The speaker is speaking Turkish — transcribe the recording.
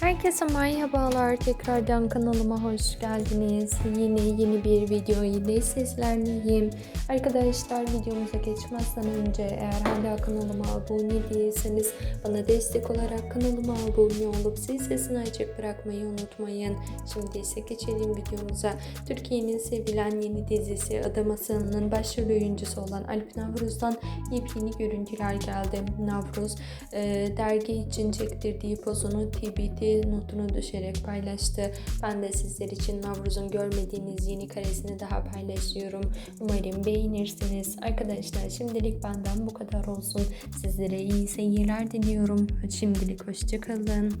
Herkese merhabalar. Tekrardan kanalıma hoş geldiniz. Yine yeni bir video ile sizlerleyim. Arkadaşlar videomuza geçmezden önce eğer hala kanalıma abone değilseniz bana destek olarak kanalıma abone olup zil sesini açık bırakmayı unutmayın. Şimdi ise geçelim videomuza. Türkiye'nin sevilen yeni dizisi Adam Aslanı'nın başrol oyuncusu olan Alp Navruz'dan yepyeni görüntüler geldi. Navruz e, dergi için çektirdiği pozunu TBT notunu düşerek paylaştı. Ben de sizler için Navruz'un görmediğiniz yeni karesini daha paylaşıyorum. Umarım beğenirsiniz. Arkadaşlar şimdilik benden bu kadar olsun. Sizlere iyi seyirler diliyorum. Şimdilik hoşçakalın.